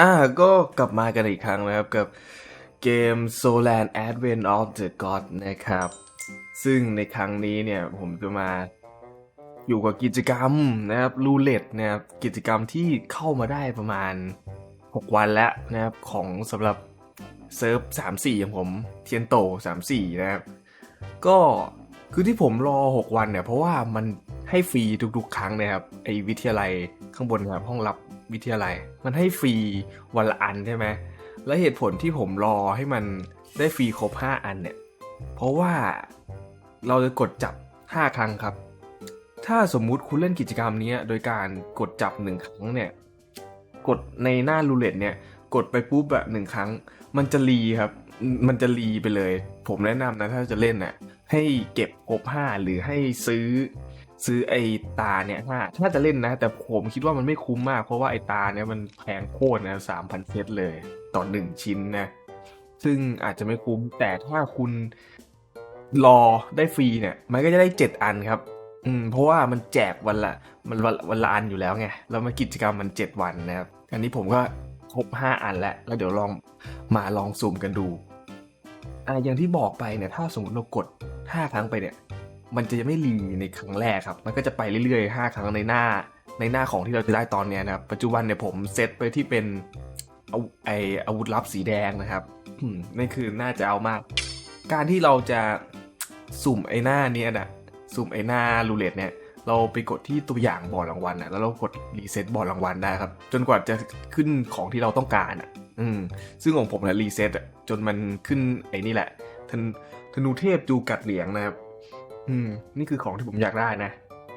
อ่าก็กลับมากันอีกครั้งนะครับกับเกม Solan Advent of the God นะครับ ซึ่งในครั้งนี้เนี่ยผมจะมาอยู่กับกิจกรรมนะครับรูเล็ตนะครับกิจกรรมที่เข้ามาได้ประมาณ 6 วันแล้วนะครับของสำหรับเซิร์ฟ34ของผมเทียนโต34 นะครับ ก็คือที่ผมรอ 6 วันเนี่ย เพราะว่ามันให้ฟรีทุกๆ ครั้งนะครับไอวิทยาลัยข้างบนครับห้องรับ วิทยาลัย มันให้ฟรีวันละอันใช่ไหมและเหตุผลที่ผมรอให้มันได้ฟรีครบ 5 อันเนี่ย เพราะว่าเราจะกดจับ 5 ครั้งครับ ถ้าสมมุติคุณเล่นกิจกรรมนี้โดยการกดจับ 1 ครั้งเนี่ย กดในหน้ารูเล็ตเนี่ย กดไปปุ๊บแบบหนึ่งครั้ง มันจะรีครับ มันจะรีไปเลย ผมแนะนำนะถ้าจะเล่นน่ะให้เก็บครบห้าหรือให้ซื้อ ซื้อไอตาเนี่ยห้าถ้าจะเล่นนะ แต่ผมคิดว่ามันไม่คุ้มมาก เพราะว่าไอตาเนี่ยมันแพงโคตรนะสามพันเพชรเลย ต่อหนึ่งชิ้นนะ ซึ่งอาจจะไม่คุ้มแต่ถ้าคุณรอได้ฟรีเนี่ย มันก็จะได้เจ็ดอันครับ อืมเพราะว่ามันแจกวันละมันวันวันละอันอยู่แล้วไงแล้วมันกิจกรรมมันเจ็ดวันนะครับ อันนี้ผมก็ครบห้าอันแล้วแล้วเดี๋ยวลองมาลองสุ่มกันดูอะอย่างที่บอกไปเนี่ยถ้าสมมติเรากดห้าครั้งไปเนี่ย มันจะไม่รีในครั้งแรกครับ มันก็จะไปเรื่อยๆห้าครั้งในหน้า ในหน้าของที่เราจะได้ตอนเนี้ยนะครับ ปัจจุบันเนี่ยผมเซตไปที่เป็นอาไออาวุธลับสีแดงนะครับนั่นคือน่าจะเอามาก การที่เราจะสุ่มไอหน้าเนี้ยนะสุ่มไอหน้ารูเล็ตเนี่ย เราไปกดที่ตัวอย่างบอร์ดรางวัลนะแล้วเรากดรีเซ็ตบอร์ดรางวัลได้ครับ จนกว่าจะขึ้นของที่เราต้องการอะ อืม ซึ่งของผมนี่ยรีเซ็ตอะจนมันขึ้นไอ้นี่แหละธนธนูเทพจูกัดเหลียงนะครับ อืมนี่คือของที่ผมอยากได้นะ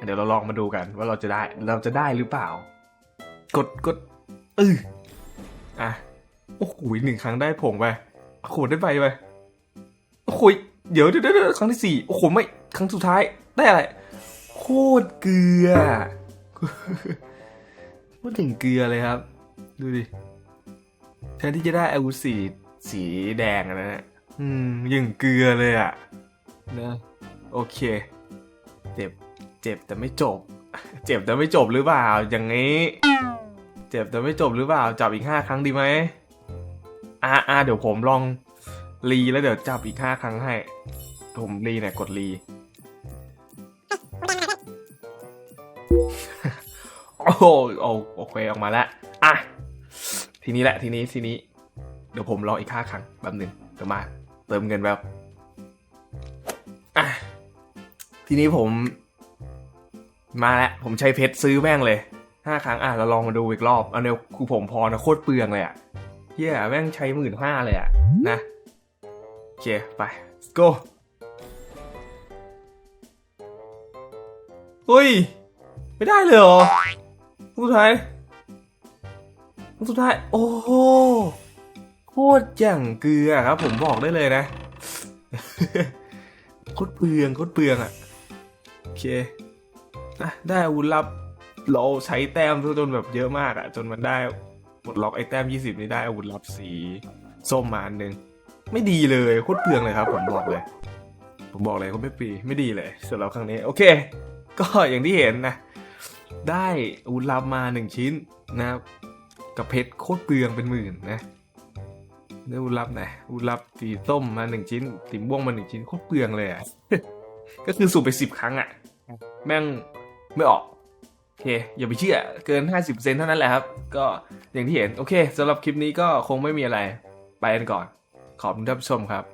เดี๋ยวเราลองมาดูกันว่าเราจะได้เราจะได้หรือเปล่า กดกดเอออะโอ้โหหนึ่งครั้งได้ผงไปโอ้โหได้ใบไปโอ้โหเดี๋ยวเดี๋ยวเดี๋ยวครั้งที่สี่โอ้โหไม่ ครั้งสุดท้ายได้อะไรโคตรเกลือพูดถึงเกลือเลยครับ ดูดิแทนที่จะได้อาวุธสีสีแดงอะนะอืมยังเกลือเลยอะนะ โอเค เจ็บ เจ็บแต่ไม่จบ เจ็บแต่ไม่จบหรือเปล่า อย่างนี้ เจ็บแต่ไม่จบหรือเปล่า จับอีกห้าครั้งดีไหมอ่าอ่าเดี๋ยวผมลองรีแล้วเดี๋ยวจับอีกห้าครั้งให้ ผมรีเนี่ยกดรีโอ้โหโอโอเคออกมาแล้วอะทีนี้แหละทีนี้ทีนี้ เดี๋ยวผมรออีกห้าครั้งแป๊บหนึ่งเดี๋ยวมา เติมเงินแบบ ทีนี้ผมมาแล้วผมใช้เพชรซื้อแม่งเลยห้าครั้งอะเราลองมาดูอีกรอบเอาเนี่ยคือผมพอนะโคตรเปลืองเลยอะเฮียแม่งใช้หมื่นห้าเลยอะนะโอเคไป let's go เฮ้ย ไม่ได้เลยเหรอสุดท้ายสุดท้าย โอ้โหโคตรอย่างเกลือครับ ผมบอกได้เลยนะโคตรเปลืองโคตรเปลืองอะ เคนะได้อาวุธลับเราใช้แต้มจนแบบเยอะมากอะจนมันได้ปลดล็อกไอ้แต้ม20นี่ได้อาวุธลับสีส้มมาอันหนึ่งไม่ดีเลยโคตรเปลืองเลยครับ ผมบอกเลย ผมบอกเลยเขาไม่ปีไม่ดีเลยสำหรับครั้งนี้ โอเค ก็อย่างที่เห็นนะ ได้อาวุธลับมาหนึ่งชิ้นนะครับกับเพชรโคตรเปลืองเป็นหมื่นนะได้อาวุธลับไหนอาวุธลับสีส้มมาหนึ่งชิ้นสีม่วงมาหนึ่งชิ้นโคตรเปลืองเลยอะ ก็คือสูบไปสิบครั้งอะแม่งไม่ออกโอเคอย่าไปเชื่อเกิน 50%เท่านั้นแหละครับ ก็อย่างที่เห็น โอเคสำหรับคลิปนี้ก็คงไม่มีอะไร ไปกันก่อน ขอบคุณท่านผู้ชมครับ